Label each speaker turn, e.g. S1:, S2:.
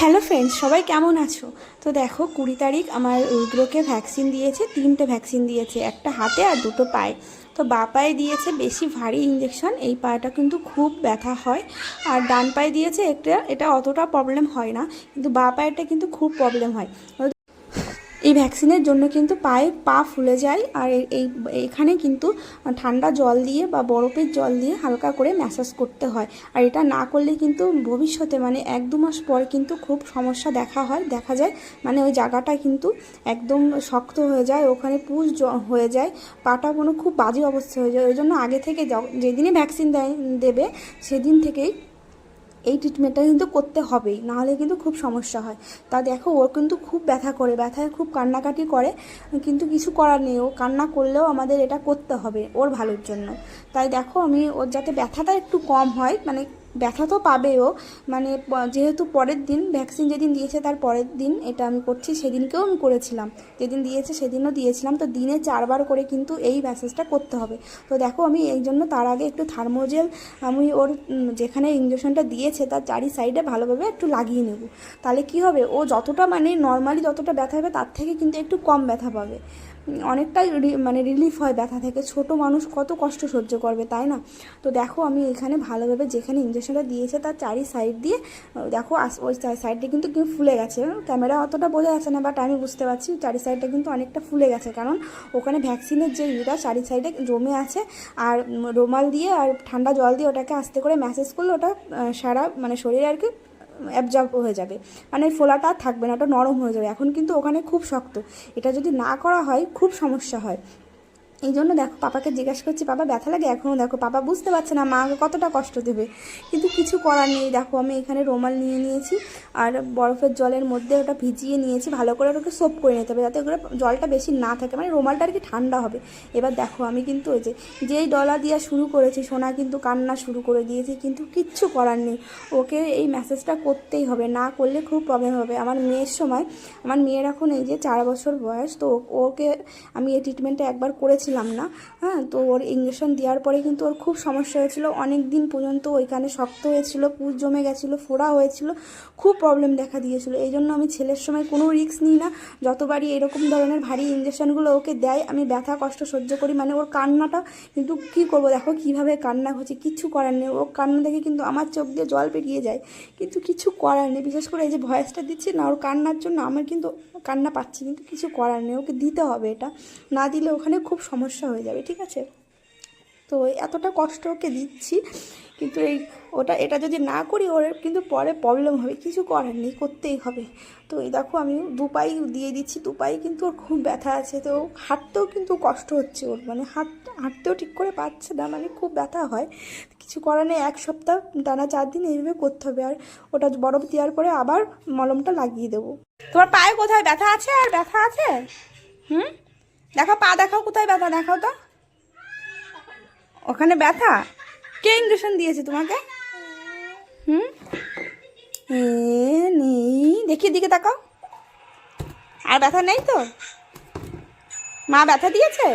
S1: Hello friends সবাই কেমন আছো? তো দেখো, কুড়ি তারিখ আমার রুদ্রকে ভ্যাকসিন দিয়েছে, তিনটে ভ্যাকসিন দিয়েছে, একটা হাতে আর দুটো পায়ে। তো বা পায়ে দিয়েছে বেশি ভারী ইঞ্জেকশন এই পাটা কিন্তু খুব ব্যথা হয়। আর ডান পায়ে দিয়েছে, একটা, এটা অতটা প্রবলেম হয় না। কিন্তু বা পায়েটা কিন্তু খুব প্রবলেম হয়। এই ভ্যাকসিনের জন্য কিন্তু পায়ে পা ফুলে যায় আর এই- এখানে কিন্তু ঠান্ডা জল দিয়ে বা বরফের জল দিয়ে হালকা করে ম্যাসাজ করতে হয়। আর এটা না করলে কিন্তু ভবিষ্যতে মানে এক দু মাস পর কিন্তু খুব সমস্যা দেখা হয়, দেখা যায়। মানে ওই জায়গাটা কিন্তু একদম শক্ত হয়ে যায়, ওখানে পুষ হয়ে যায়, পাটা কোনো খুব বাজে অবস্থা হয়ে যায়। ওই জন্য আগে থেকে যেদিনই ভ্যাকসিন দেয়, দেবে, সেদিন থেকেই এই ট্রিটমেন্টটা কিন্তু করতে হবেই নাহলে কিন্তু খুব সমস্যা হয়। তা দেখো, ওর কিন্তু খুব ব্যথা করে, ব্যথায় খুব কান্নাকাটি করে, কিন্তু কিছু করার নেই। ও কান্না করলেও আমাদের এটা করতে হবে, ওর ভালোর জন্য। তাই দেখো, আমি ওর যাতে ব্যথাটা একটু কম হয় মানে ব্যথা তো পাবেও। মানে যেহেতু পরের দিন ভ্যাকসিন যেদিন দিয়েছে তার পরের দিন এটা আমি করছি, সেদিনকেও আমি করেছিলাম। যেদিন দিয়েছে সেদিনও দিয়েছিলাম। তো দিনে চারবার করে কিন্তু এই ম্যাসেজটা করতে হবে। তো দেখো আমি এই জন্য তার আগে একটু থার্মোজেল আমি ওর যেখানে ইঞ্জেকশনটা দিয়েছে তার চারি সাইডে ভালোভাবে একটু লাগিয়ে নেব। তাহলে কি হবে? ও যতটা মানে নর্মালি যতটা ব্যথা হবে তার থেকে কিন্তু একটু কম ব্যথা পাবে। অনেকটাই মানে রিলিফ হয় ব্যথা থেকে। ছোট মানুষ কত কষ্ট সহ্য করবে, তাই না? তো দেখো আমি এখানে ভালোভাবে যেখানে ইঞ্জেকশনটা দিয়েছে, তার চারি সাইড দিয়ে দেখো ওই সাইডটা কিন্তু ফুলে গেছে। ক্যামেরা অতটা বোঝা যাচ্ছে না বাট আমি বুঝতে পারছি চারি সাইডটা কিন্তু অনেকটা ফুলে গেছে। কারণ ওখানে ভ্যাকসিনের যে ইটা চারি সাইডে জমে আছে, আর রুমাল দিয়ে আর ঠান্ডা জল দিয়ে ওটাকে আস্তে করে ম্যাসেজ করলে ওটা সারা মানে শরীরে আর কি অ্যাবজর্ব হয়ে যাবে। মানে ফোলাটা থাকবে না, ওটা নরম হয়ে যাবে। এখন কিন্তু ওখানে খুব শক্ত। এটা যদি না করা হয়, খুব সমস্যা হয়। এই জন্য দেখো, পাপাকে জিজ্ঞাসা করছি, পাপা, ব্যথা লাগে এখনও দেখো, পাপা বুঝতে পারছে না, মাকে কতটা কষ্ট দেবে? কিন্তু কিছু করার নেই। দেখো, আমি এখানে রুমাল নিয়ে নিয়েছি আর বরফের জলের মধ্যে ওটা ভিজিয়ে নিয়েছি, ভালো করে ওটাকে সোপ করে নিতে হবে যাতে ওগুলো জলটা বেশি না থাকে। মানে রুমালটা আর কি ঠান্ডা হবে। এবার দেখো, আমি কিন্তু ওই যে, যেই ডলা দেওয়া শুরু করেছি, সোনা কিন্তু কান্না শুরু করে দিয়েছি, কিন্তু কিচ্ছু করার নেই। ওকে এই মেসেজটা করতেই হবে, না করলে খুব প্রবলেম হবে। আমার মেয়ের সময়, আমার মেয়ের এখন এই যে চার বছর বয়স, তো ওকে আমি এই ট্রিটমেন্টটা একবার করেছিলাম না হ্যাঁ তো ওর ইঞ্জেকশন দেওয়ার পরে কিন্তু ওর খুব সমস্যা হয়েছিল। অনেক দিন পর্যন্ত ওইখানে শক্ত হয়েছিল, পুজ জমে গেছিল, ফোড়া হয়েছিল, খুব প্রবলেম দেখা দিয়েছিল। এই জন্য আমি ছেলের সময় কোনো রিস্ক নিই না। যতবারই এরকম ধরনের ভারী ইঞ্জেকশনগুলো ওকে দেয়, আমি ব্যথা, কষ্ট সহ্য করি। মানে ওর কান্নাটা কিন্তু কী করব? দেখো কীভাবে কান্না হচ্ছে কিচ্ছু করার নেই। ও কান্না দেখে কিন্তু আমার চোখ দিয়ে জল পেরিয়ে যায়, কিন্তু কিছু করার নেই। বিশেষ করে এই যে ভয়েসটা দিচ্ছে না, ওর কান্নার জন্য আমার কিন্তু কান্না পাচ্ছি, কিন্তু কিছু করার নেই। ওকে দিতে হবে এটা। না দিলে ওখানে খুব হয়ে যাবে, ঠিক আছে? তো এতটা কষ্ট ওকে দিচ্ছি, কিন্তু এই ওটা, এটা যদি না করি, ওর কিন্তু পরে প্রবলেম হবে, কিছু করার নেই, করতেই হবে। তো এই দেখো, আমি দুপাই দিয়ে দিচ্ছি দুপাই কিন্তু ওর খুব ব্যথা আছে, তো হাঁটতেও কিন্তু কষ্ট হচ্ছে ওর মানে হাঁট, হাঁটতেও ঠিক করে পাচ্ছে না মানে খুব ব্যথা হয়। কিছু করার নেই, এক সপ্তাহ, টানা চার দিন এইভাবে করতে হবে, আর ওটা বরফ দেওয়ার পরে আবার মলমটা লাগিয়ে দেবো। তোমার পায়ে কোথায় ব্যথা আছে আর ব্যথা আছে? হুম? দেখো পা দেখাও কোথায় ব্যথা? দেখাও তো। ওখানে ব্যথা? কে ইঞ্জেকশন দিয়েছে তোমাকে? হুম? এ নেই। দেখি দিকে তাকাও। আর ব্যথা নেই তো? মা ব্যথা দিয়েছে?